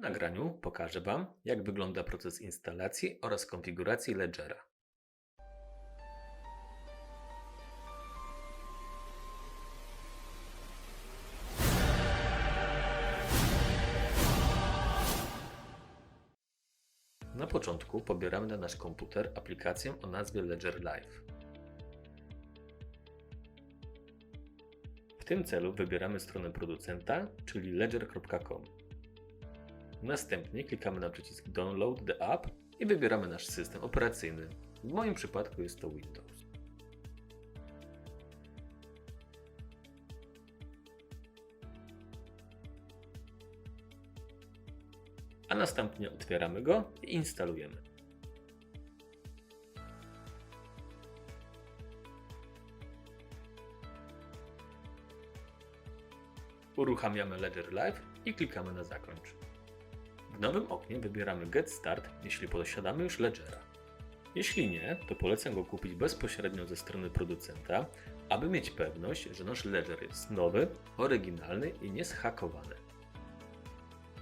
nagraniu pokażę Wam, jak wygląda proces instalacji oraz konfiguracji Ledgera. Na początku pobieramy na nasz komputer aplikację o nazwie Ledger Live. W tym celu wybieramy stronę producenta, czyli ledger.com. Następnie klikamy na przycisk Download the app i wybieramy nasz system operacyjny. W moim przypadku jest to Windows. A następnie otwieramy go i instalujemy. Uruchamiamy Ledger Live i klikamy na zakończ. W nowym oknie wybieramy Get Start, jeśli posiadamy już Ledgera. Jeśli nie, to polecam go kupić bezpośrednio ze strony producenta, aby mieć pewność, że nasz Ledger jest nowy, oryginalny i niezhakowany.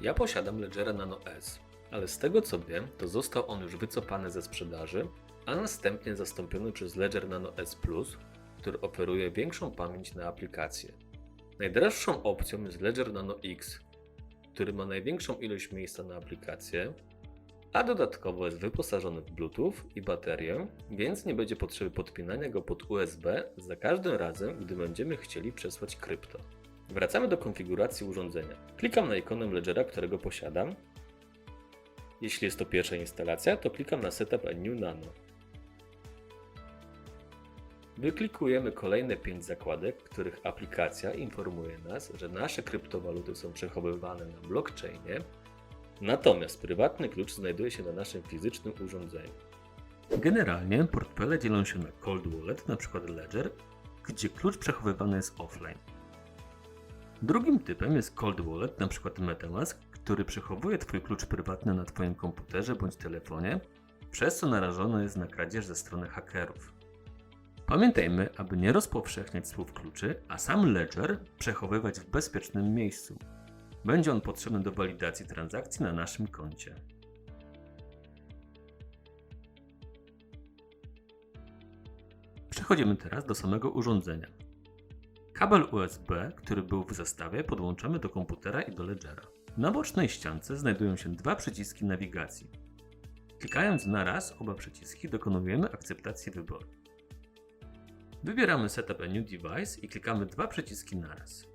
Ja posiadam Ledgera Nano S, ale z tego co wiem, to został on już wycofany ze sprzedaży, a następnie zastąpiony przez Ledger Nano S Plus, który oferuje większą pamięć na aplikacje. Najdroższą opcją jest Ledger Nano X, który ma największą ilość miejsca na aplikację, a dodatkowo jest wyposażony w Bluetooth i baterię, więc nie będzie potrzeby podpinania go pod USB za każdym razem, gdy będziemy chcieli przesłać krypto. Wracamy do konfiguracji urządzenia. Klikam na ikonę Ledgera, którego posiadam. Jeśli jest to pierwsza instalacja, to klikam na Setup a New Nano. Wyklikujemy kolejne 5 zakładek, których aplikacja informuje nas, że nasze kryptowaluty są przechowywane na blockchainie, natomiast prywatny klucz znajduje się na naszym fizycznym urządzeniu. Generalnie portfele dzielą się na Cold Wallet, np. Ledger, gdzie klucz przechowywany jest offline. Drugim typem jest Cold Wallet, np. MetaMask, który przechowuje Twój klucz prywatny na Twoim komputerze bądź telefonie, przez co narażony jest na kradzież ze strony hakerów. Pamiętajmy, aby nie rozpowszechniać słów kluczy, a sam ledger przechowywać w bezpiecznym miejscu. Będzie on potrzebny do walidacji transakcji na naszym koncie. Przechodzimy teraz do samego urządzenia. Kabel USB, który był w zestawie, podłączamy do komputera i do ledgera. Na bocznej ściance znajdują się dwa przyciski nawigacji. Klikając na raz oba przyciski dokonujemy akceptacji wyboru. Wybieramy Setup a New Device i klikamy dwa przyciski naraz.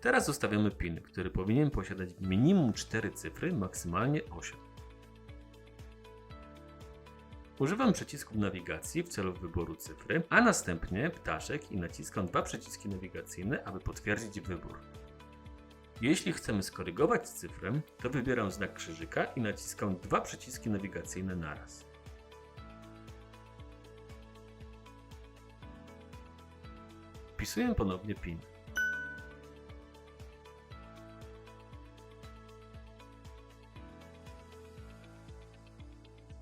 Teraz zostawiamy PIN, który powinien posiadać minimum 4 cyfry, maksymalnie 8. Używam przycisków nawigacji w celu wyboru cyfry, a następnie ptaszek i naciskam dwa przyciski nawigacyjne, aby potwierdzić wybór. Jeśli chcemy skorygować cyfrę, to wybieram znak krzyżyka i naciskam dwa przyciski nawigacyjne naraz. Wpisuję ponownie PIN.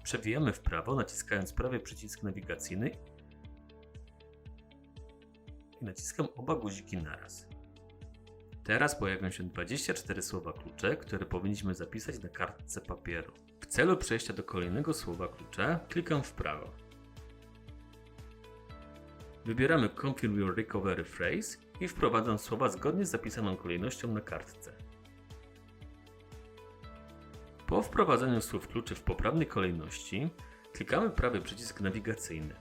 Przewijamy w prawo, naciskając prawy przycisk nawigacyjny i naciskam oba guziki naraz. Teraz pojawią się 24 słowa klucze, które powinniśmy zapisać na kartce papieru. W celu przejścia do kolejnego słowa klucza klikam w prawo. Wybieramy Confirm Your Recovery Phrase i wprowadzam słowa zgodnie z zapisaną kolejnością na kartce. Po wprowadzeniu słów kluczy w poprawnej kolejności, klikamy prawy przycisk nawigacyjny.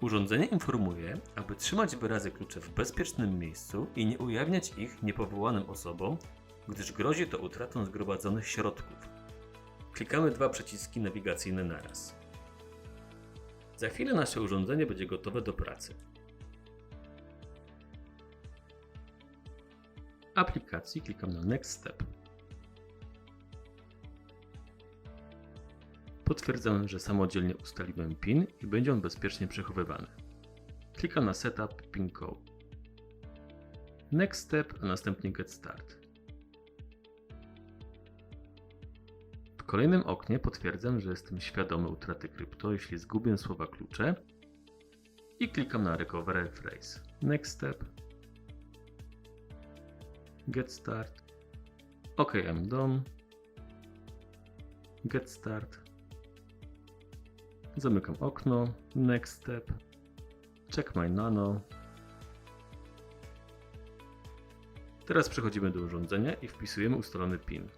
Urządzenie informuje, aby trzymać wyrazy klucze w bezpiecznym miejscu i nie ujawniać ich niepowołanym osobom, gdyż grozi to utratą zgromadzonych środków. Klikamy dwa przyciski nawigacyjne naraz. Za chwilę nasze urządzenie będzie gotowe do pracy. Aplikacji klikam na Next Step. Potwierdzam, że samodzielnie ustaliłem PIN i będzie on bezpiecznie przechowywany. Klikam na Setup PIN Code. Next Step, a następnie Get Start. W kolejnym oknie potwierdzam, że jestem świadomy utraty krypto, jeśli zgubię słowa klucze i klikam na Recovery Phrase. Next Step. Get Start. OK, I'm done. Get start. Zamykam okno. Next step. Check my nano. Teraz przechodzimy do urządzenia i wpisujemy ustalony PIN.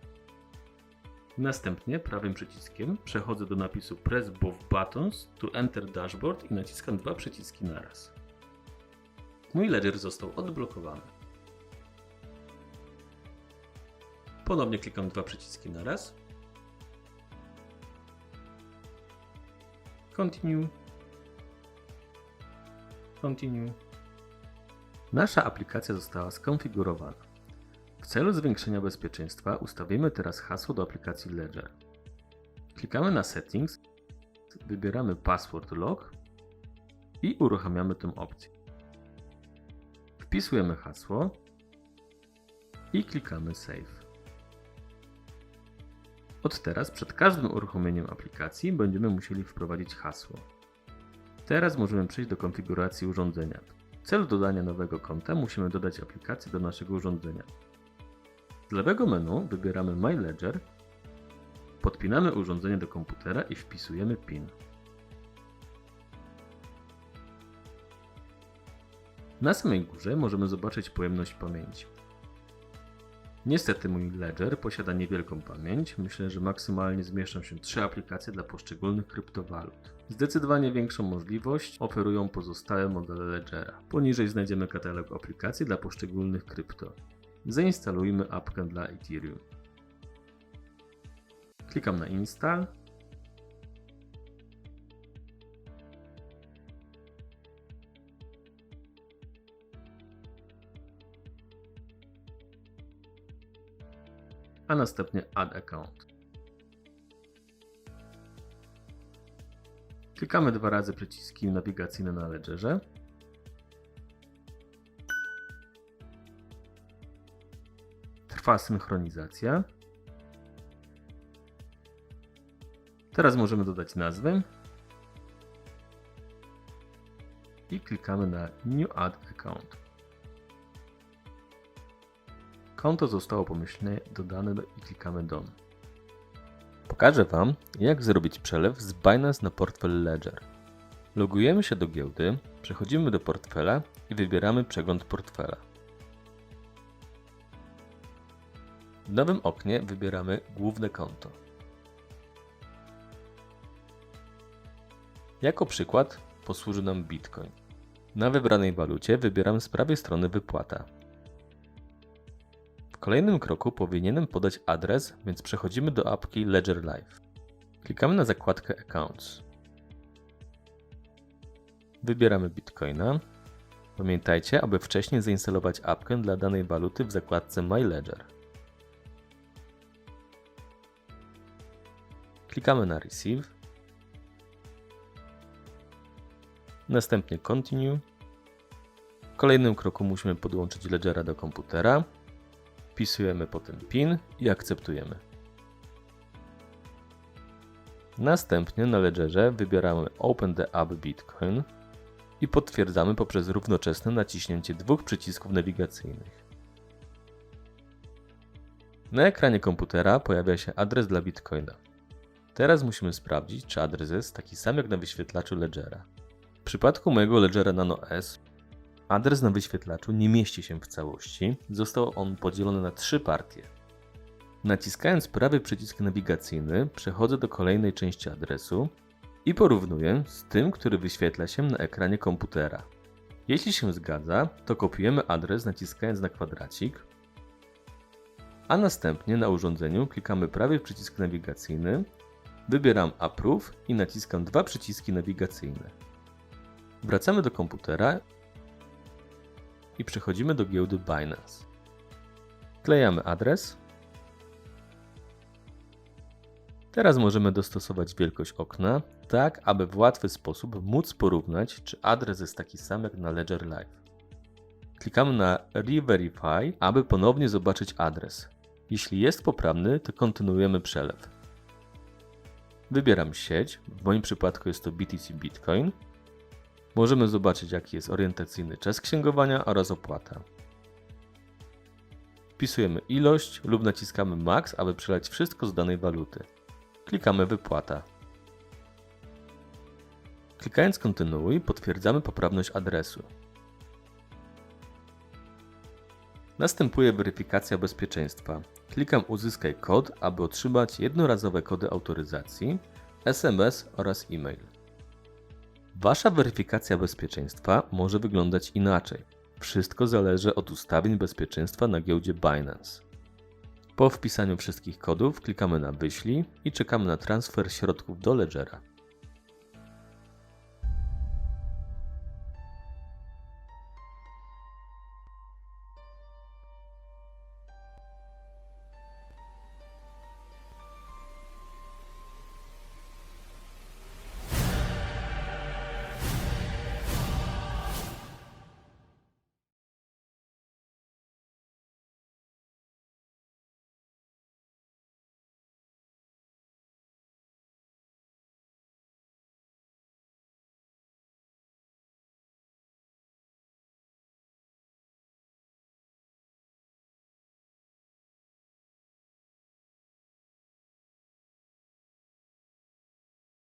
Następnie prawym przyciskiem przechodzę do napisu Press both buttons to enter dashboard i naciskam dwa przyciski naraz. Mój ledger został odblokowany. Ponownie klikam dwa przyciski naraz. Continue. Continue. Nasza aplikacja została skonfigurowana. W celu zwiększenia bezpieczeństwa ustawimy teraz hasło do aplikacji Ledger. Klikamy na Settings, wybieramy Password Lock i uruchamiamy tę opcję. Wpisujemy hasło i klikamy Save. Od teraz przed każdym uruchomieniem aplikacji będziemy musieli wprowadzić hasło. Teraz możemy przejść do konfiguracji urządzenia. W celu dodania nowego konta musimy dodać aplikację do naszego urządzenia. Lewego menu wybieramy My Ledger, podpinamy urządzenie do komputera i wpisujemy PIN. Na samej górze możemy zobaczyć pojemność pamięci. Niestety mój Ledger posiada niewielką pamięć. Myślę, że maksymalnie zmieszczą się trzy aplikacje dla poszczególnych kryptowalut. Zdecydowanie większą możliwość oferują pozostałe modele Ledgera. Poniżej znajdziemy katalog aplikacji dla poszczególnych krypto. Zainstalujmy apkę dla Ethereum. Klikam na Install. a następnie Add Account. Klikamy dwa razy przyciski nawigacyjne na Ledgerze. Trwa synchronizacja. Teraz możemy dodać nazwę i klikamy na New Add Account. Konto zostało pomyślnie dodane i klikamy Done. Pokażę Wam, jak zrobić przelew z Binance na portfel Ledger. Logujemy się do giełdy, przechodzimy do portfela i wybieramy przegląd portfela. Nowym oknie wybieramy główne konto. Jako przykład posłuży nam Bitcoin. Na wybranej walucie wybieram z prawej strony wypłata. W kolejnym kroku powinienem podać adres, więc przechodzimy do apki Ledger Live. Klikamy na zakładkę Accounts. Wybieramy Bitcoina. Pamiętajcie, aby wcześniej zainstalować apkę dla danej waluty w zakładce My Ledger. Klikamy na Receive. Następnie Continue. W kolejnym kroku musimy podłączyć Ledgera do komputera. Wpisujemy potem PIN i akceptujemy. Następnie na Ledgerze wybieramy Open the App Bitcoin i potwierdzamy poprzez równoczesne naciśnięcie dwóch przycisków nawigacyjnych. Na ekranie komputera pojawia się adres dla Bitcoina. Teraz musimy sprawdzić, czy adres jest taki sam jak na wyświetlaczu Ledgera. W przypadku mojego Ledgera Nano S adres na wyświetlaczu nie mieści się w całości, został on podzielony na trzy partie. Naciskając prawy przycisk nawigacyjny, przechodzę do kolejnej części adresu i porównuję z tym, który wyświetla się na ekranie komputera. Jeśli się zgadza, to kopiujemy adres naciskając na kwadracik, a następnie na urządzeniu klikamy prawy przycisk nawigacyjny, wybieram Approve i naciskam dwa przyciski nawigacyjne. Wracamy do komputera i przechodzimy do giełdy Binance. Klejamy adres. Teraz możemy dostosować wielkość okna, tak aby w łatwy sposób móc porównać, czy adres jest taki sam jak na Ledger Live. Klikamy na Re-Verify, aby ponownie zobaczyć adres. Jeśli jest poprawny, to kontynuujemy przelew. Wybieram sieć, w moim przypadku jest to BTC Bitcoin Możemy zobaczyć jaki jest orientacyjny czas księgowania oraz opłata. Wpisujemy ilość lub naciskamy Max, aby przelać wszystko z danej waluty. Klikamy Wypłata. Klikając Kontynuuj potwierdzamy poprawność adresu. Następuje weryfikacja bezpieczeństwa. Klikam Uzyskaj kod, aby otrzymać jednorazowe kody autoryzacji, SMS oraz e-mail. Wasza weryfikacja bezpieczeństwa może wyglądać inaczej. Wszystko zależy od ustawień bezpieczeństwa na giełdzie Binance. Po wpisaniu wszystkich kodów klikamy na Wyślij i czekamy na transfer środków do Ledgera.